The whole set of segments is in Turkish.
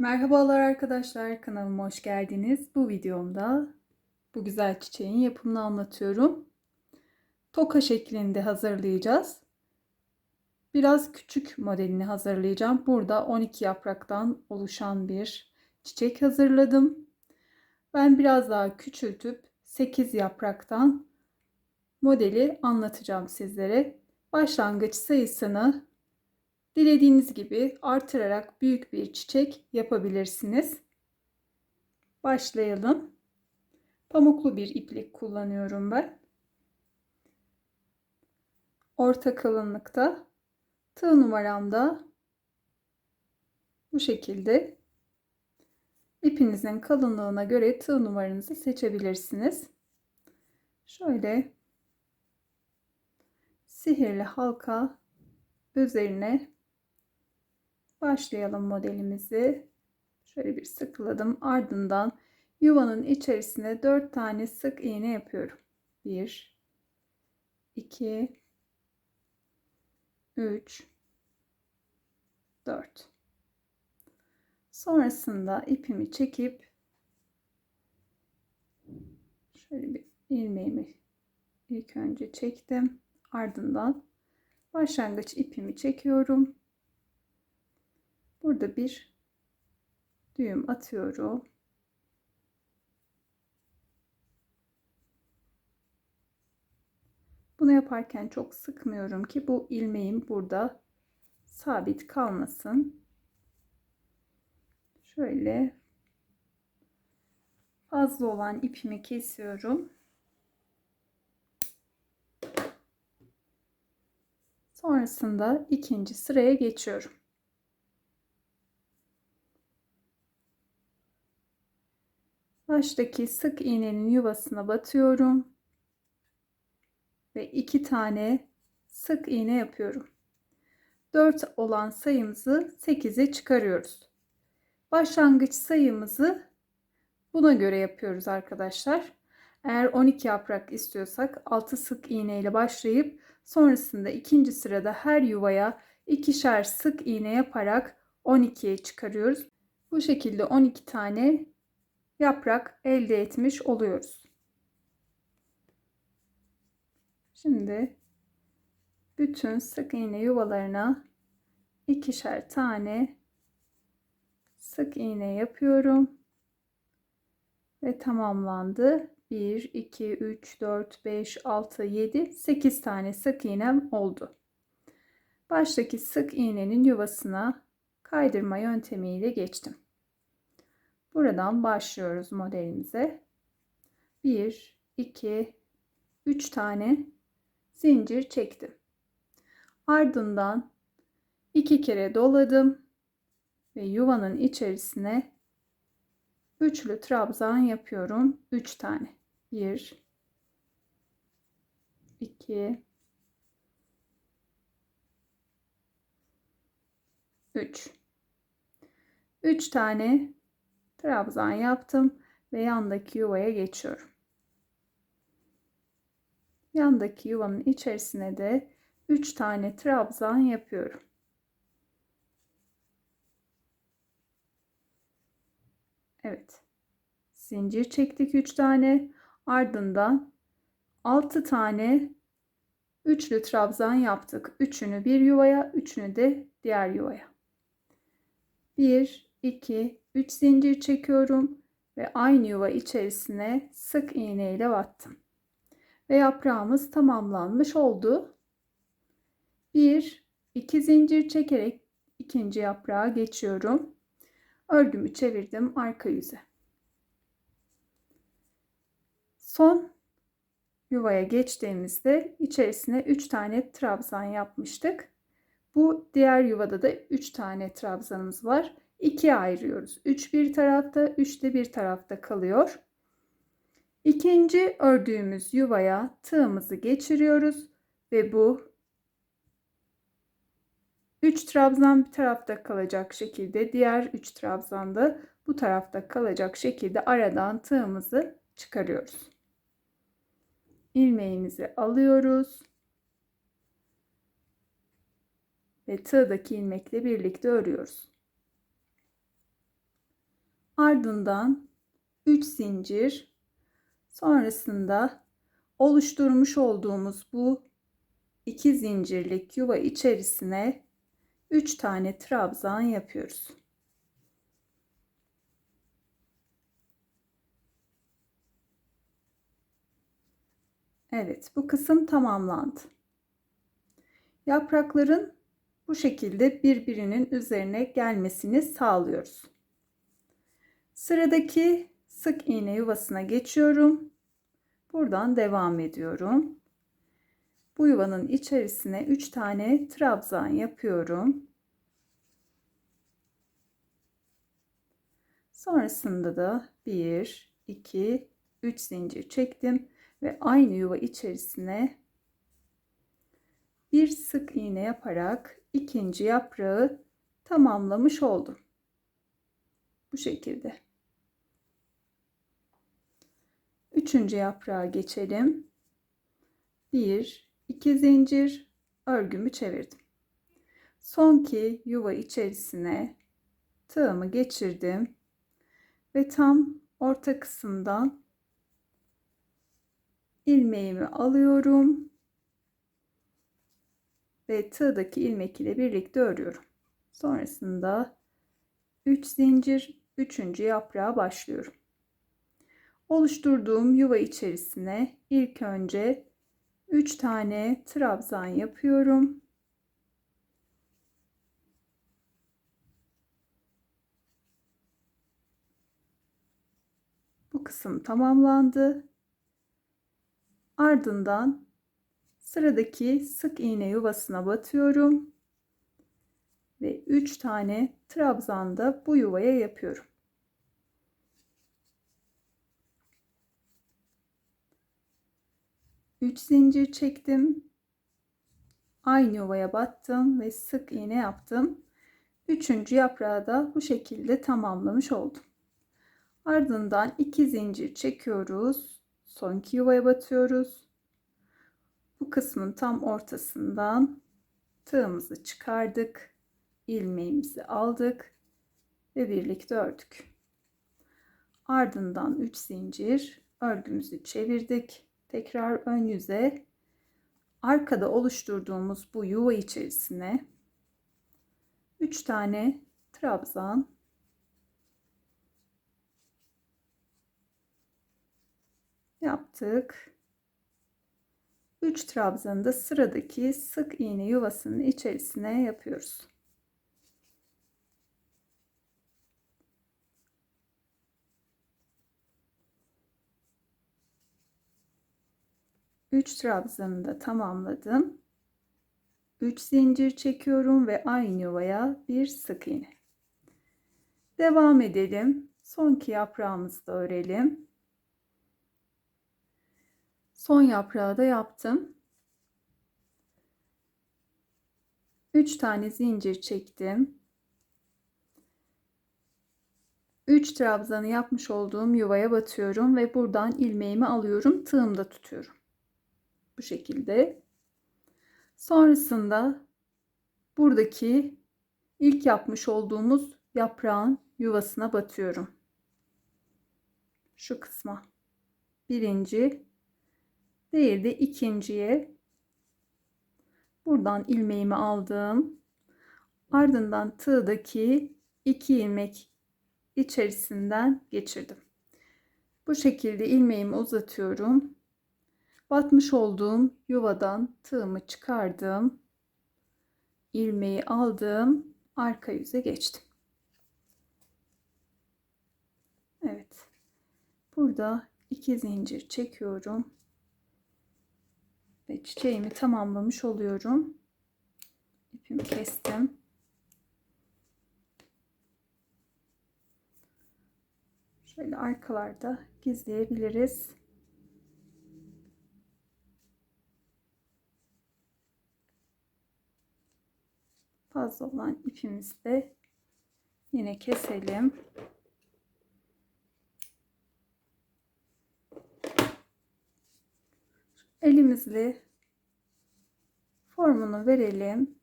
Merhabalar arkadaşlar kanalıma hoş geldiniz. Bu videomda bu güzel çiçeğin yapımını anlatıyorum. Toka şeklinde hazırlayacağız. Biraz küçük modelini hazırlayacağım. Burada 12 yapraktan oluşan bir çiçek hazırladım. Ben biraz daha küçültüp 8 yapraktan modeli anlatacağım sizlere. Başlangıç sayısını Dilediğiniz gibi artırarak büyük bir çiçek yapabilirsiniz. Başlayalım. Pamuklu bir iplik kullanıyorum ben. Orta kalınlıkta tığ numaramda bu şekilde ipinizin kalınlığına göre tığ numaranızı seçebilirsiniz. Şöyle sihirli halka üzerine başlayalım modelimizi. Şöyle bir sıkıladım. Ardından yuvanın içerisine 4 tane sık iğne yapıyorum. 1 2 3 4 Sonrasında ipimi çekip şöyle bir ilmeğimi ilk önce çektim. Ardından başlangıç ipimi çekiyorum. Burada bir düğüm atıyorum. Bunu yaparken çok sıkmıyorum ki bu ilmeğim burada sabit kalmasın. Şöyle fazla olan ipimi kesiyorum. Sonrasında ikinci sıraya geçiyorum. baştaki sık iğnenin yuvasına batıyorum ve iki tane sık iğne yapıyorum. 4 olan sayımızı 8'e çıkarıyoruz. Başlangıç sayımızı buna göre yapıyoruz arkadaşlar. Eğer 12 yaprak istiyorsak 6 sık iğne ile başlayıp sonrasında ikinci sırada her yuvaya ikişer sık iğne yaparak 12'ye çıkarıyoruz. Bu şekilde 12 tane yaprak elde etmiş oluyoruz. Şimdi bütün sık iğne yuvalarına ikişer tane sık iğne yapıyorum ve tamamlandı. 1 2 3 4 5 6 7 8 tane sık iğnem oldu. Baştaki sık iğnenin yuvasına kaydırma yöntemiyle geçtim. Buradan başlıyoruz modelimize. 1, 2, 3 tane zincir çektim. Ardından 2 kere doladım ve yuvanın içerisine üçlü trabzan yapıyorum. 3 tane. 1 2 3 3 tane trabzan yaptım ve yandaki yuvaya geçiyorum. Yandaki yuvanın içerisine de 3 tane trabzan yapıyorum. Evet. Zincir çektik 3 tane. Ardından 6 tane üçlü trabzan yaptık. Üçünü bir yuvaya, üçünü de diğer yuvaya. 1 2 3 zincir çekiyorum ve aynı yuva içerisine sık iğne ile battım. Ve yaprağımız tamamlanmış oldu. 1 2 zincir çekerek ikinci yaprağa geçiyorum. Örgümü çevirdim arka yüze. Son yuvaya geçtiğimizde içerisine 3 tane trabzan yapmıştık. Bu diğer yuvada da 3 tane trabzanımız var ikiye ayırıyoruz. 3 bir tarafta, 3 de bir tarafta kalıyor. İkinci ördüğümüz yuvaya tığımızı geçiriyoruz ve bu 3 trabzan bir tarafta kalacak şekilde diğer 3 trabzan da bu tarafta kalacak şekilde aradan tığımızı çıkarıyoruz. İlmeğimizi alıyoruz. Ve tığdaki ilmekle birlikte örüyoruz. Ardından 3 zincir sonrasında oluşturmuş olduğumuz bu iki zincirlik yuva içerisine 3 tane trabzan yapıyoruz. Evet, bu kısım tamamlandı. Yaprakların bu şekilde birbirinin üzerine gelmesini sağlıyoruz. Sıradaki sık iğne yuvasına geçiyorum. Buradan devam ediyorum. Bu yuvanın içerisine 3 tane trabzan yapıyorum. Sonrasında da 1, 2, 3 zincir çektim ve aynı yuva içerisine bir sık iğne yaparak ikinci yaprağı tamamlamış oldum. Bu şekilde. Üçüncü yaprağa geçelim. Bir, iki zincir örgümü çevirdim. Sonki yuva içerisine tığımı geçirdim ve tam orta kısımdan ilmeğimi alıyorum ve tığdaki ilmek ile birlikte örüyorum. Sonrasında 3 zincir 3. yaprağa başlıyorum. Oluşturduğum yuva içerisine ilk önce 3 tane trabzan yapıyorum. Bu kısım tamamlandı. Ardından sıradaki sık iğne yuvasına batıyorum ve 3 tane trabzan da bu yuvaya yapıyorum. Üç zincir çektim. Aynı yuvaya battım ve sık iğne yaptım. Üçüncü yaprağı da bu şekilde tamamlamış oldum. Ardından iki zincir çekiyoruz. Son iki yuvaya batıyoruz. Bu kısmın tam ortasından tığımızı çıkardık. ilmeğimizi aldık ve birlikte ördük. Ardından 3 zincir örgümüzü çevirdik. Tekrar ön yüze arkada oluşturduğumuz bu yuva içerisine 3 tane trabzan yaptık. 3 trabzanı da sıradaki sık iğne yuvasının içerisine yapıyoruz. Üç trabzanı da tamamladım. 3 zincir çekiyorum ve aynı yuvaya bir sık iğne. Devam edelim. Son iki yaprağımızı da örelim. Son yaprağı da yaptım. 3 tane zincir çektim. 3 trabzanı yapmış olduğum yuvaya batıyorum ve buradan ilmeğimi alıyorum. Tığımda tutuyorum. Bu şekilde. Sonrasında buradaki ilk yapmış olduğumuz yaprağın yuvasına batıyorum. Şu kısma. Birinci, Diğeri de ikinciye. Buradan ilmeğimi aldım. Ardından tığdaki iki ilmek içerisinden geçirdim. Bu şekilde ilmeğimi uzatıyorum. Batmış olduğum yuvadan tığımı çıkardım. ilmeği aldım. Arka yüze geçtim. Evet. Burada iki zincir çekiyorum ve çiçeğimi tamamlamış oluyorum. İpimi kestim. Şöyle arkalarda gizleyebiliriz. Fazla olan ipimizle yine keselim. Elimizle formunu verelim.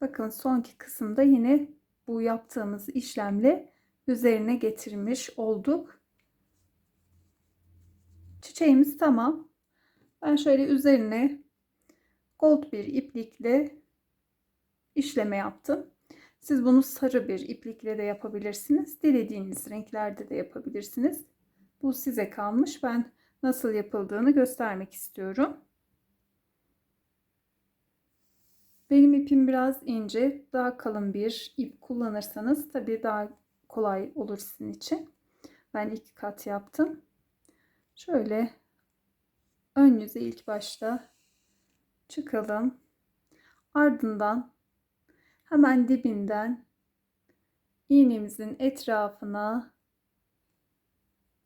Bakın sonki kısımda yine bu yaptığımız işlemle üzerine getirmiş olduk. Çiçeğimiz tamam. Ben şöyle üzerine gold bir iplikle işleme yaptım. Siz bunu sarı bir iplikle de yapabilirsiniz. Dilediğiniz renklerde de yapabilirsiniz. Bu size kalmış. Ben nasıl yapıldığını göstermek istiyorum. Benim ipim biraz ince. Daha kalın bir ip kullanırsanız tabii daha kolay olur sizin için. Ben iki kat yaptım. Şöyle ön yüze ilk başta çıkalım. Ardından hemen dibinden iğnemizin etrafına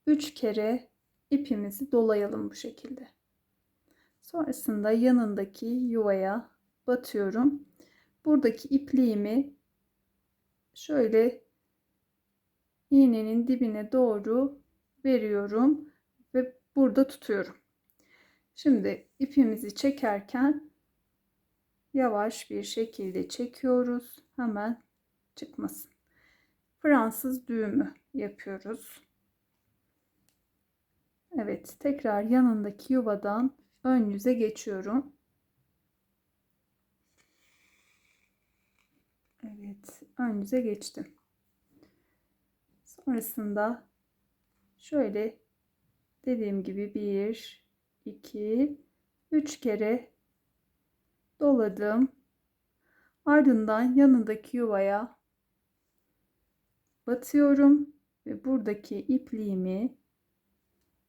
3 kere ipimizi dolayalım bu şekilde. Sonrasında yanındaki yuvaya batıyorum. Buradaki ipliğimi şöyle iğnenin dibine doğru veriyorum ve burada tutuyorum. Şimdi ipimizi çekerken yavaş bir şekilde çekiyoruz. Hemen çıkmasın. Fransız düğümü yapıyoruz. Evet, tekrar yanındaki yuvadan ön yüze geçiyorum. Evet, ön yüze geçtim. Sonrasında şöyle dediğim gibi bir, iki, üç kere doladım. Ardından yanındaki yuvaya batıyorum ve buradaki ipliğimi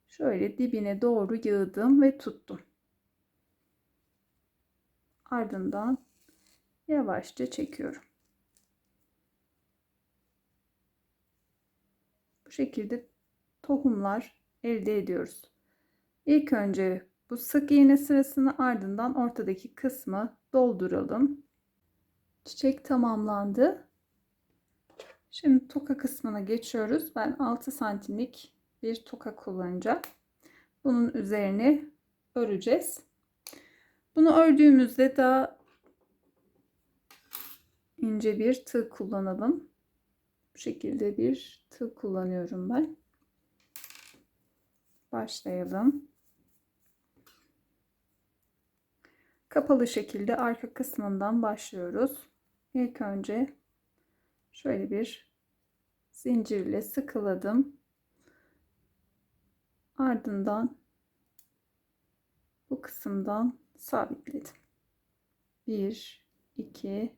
şöyle dibine doğru yığdım ve tuttum. Ardından yavaşça çekiyorum. Bu şekilde tohumlar elde ediyoruz. İlk önce bu sık iğne sırasını ardından ortadaki kısmı dolduralım. Çiçek tamamlandı. Şimdi toka kısmına geçiyoruz. Ben 6 santimlik bir toka kullanacağım. Bunun üzerine öreceğiz. Bunu ördüğümüzde daha ince bir tığ kullanalım. Bu şekilde bir tığ kullanıyorum ben. Başlayalım. Kapalı şekilde arka kısmından başlıyoruz. İlk önce şöyle bir zincirle sıkıladım. Ardından bu kısımdan sabitledim. 1 2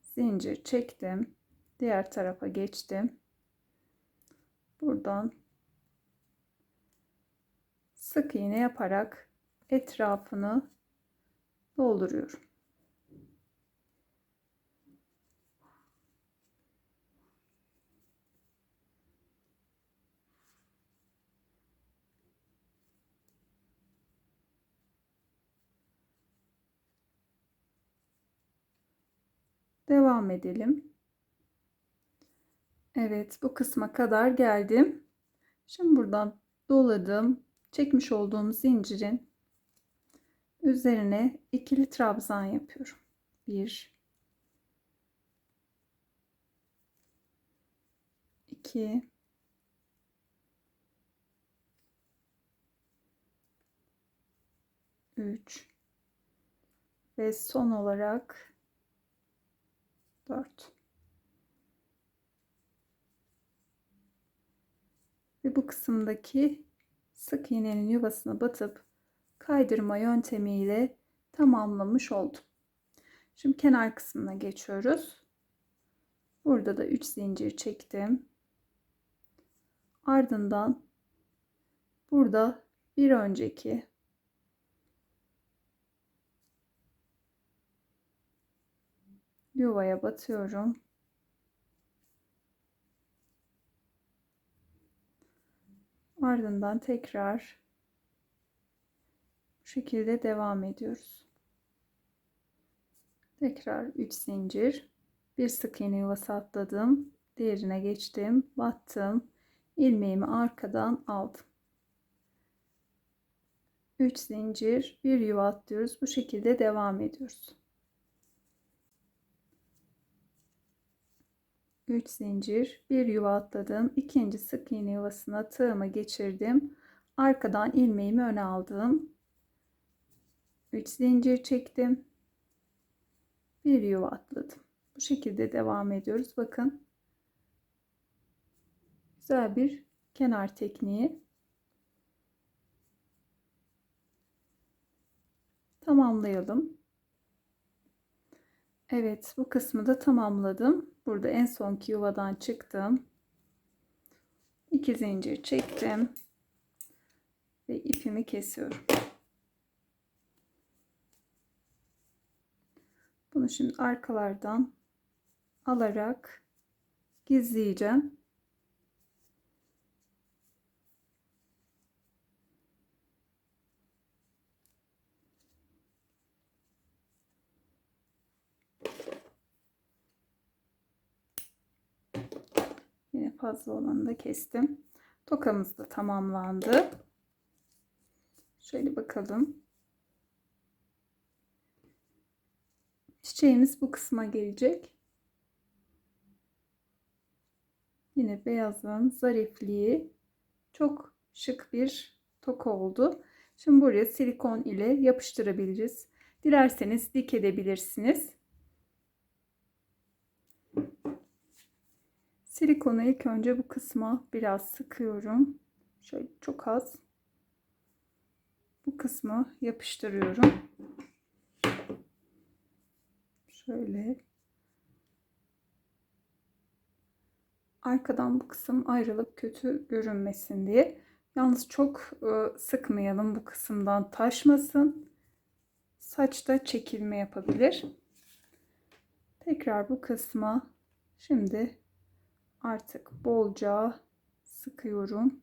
zincir çektim. Diğer tarafa geçtim. Buradan sık iğne yaparak etrafını dolduruyorum. Devam edelim. Evet bu kısma kadar geldim. Şimdi buradan doladım. Çekmiş olduğum zincirin üzerine ikili trabzan yapıyorum. 1 2 3 ve son olarak 4 ve bu kısımdaki sık iğnenin yuvasına batıp kaydırma yöntemiyle tamamlamış oldum. Şimdi kenar kısmına geçiyoruz. Burada da 3 zincir çektim. Ardından burada bir önceki yuvaya batıyorum. Ardından tekrar şekilde devam ediyoruz. Tekrar 3 zincir. Bir sık iğne yuvası atladım. Diğerine geçtim. Battım. ilmeğimi arkadan aldım. 3 zincir, bir yuva atlıyoruz. Bu şekilde devam ediyoruz. 3 zincir, bir yuva atladım. İkinci sık iğne yuvasına tığımı geçirdim. Arkadan ilmeğimi öne aldım. 3 zincir çektim. Bir yuva atladım. Bu şekilde devam ediyoruz. Bakın. Güzel bir kenar tekniği. Tamamlayalım. Evet, bu kısmı da tamamladım. Burada en sonki yuvadan çıktım. 2 zincir çektim ve ipimi kesiyorum. Bunu şimdi arkalardan alarak gizleyeceğim. Yine fazla olanı da kestim. Tokamız da tamamlandı. Şöyle bakalım. Çiçeğimiz bu kısma gelecek. Yine beyazın zarifliği çok şık bir toka oldu. Şimdi buraya silikon ile yapıştırabiliriz. Dilerseniz dik edebilirsiniz. Silikonu ilk önce bu kısma biraz sıkıyorum. Şöyle çok az. Bu kısmı yapıştırıyorum. Şöyle. Arkadan bu kısım ayrılıp kötü görünmesin diye. Yalnız çok e, sıkmayalım bu kısımdan taşmasın. Saçta çekilme yapabilir. Tekrar bu kısma şimdi artık bolca sıkıyorum.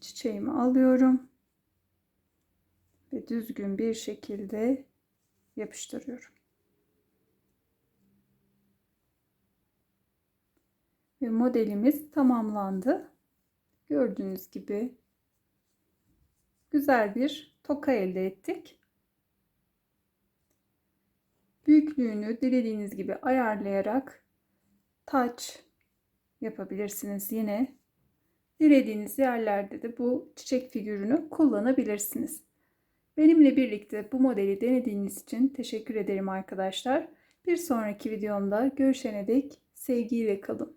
Çiçeğimi alıyorum ve düzgün bir şekilde yapıştırıyorum. Ve modelimiz tamamlandı. Gördüğünüz gibi güzel bir toka elde ettik. Büyüklüğünü dilediğiniz gibi ayarlayarak taç yapabilirsiniz yine. Dilediğiniz yerlerde de bu çiçek figürünü kullanabilirsiniz. Benimle birlikte bu modeli denediğiniz için teşekkür ederim arkadaşlar. Bir sonraki videomda görüşene dek sevgiyle kalın.